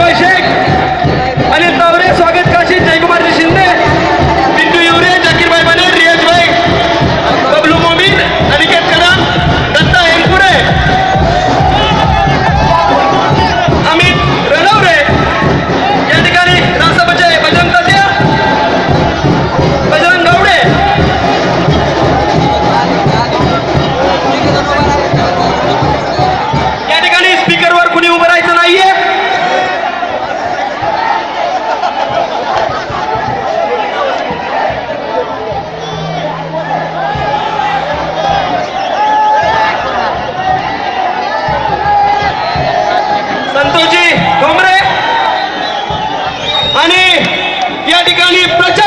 জয় শেখ। आणि या ठिकाणी प्रचार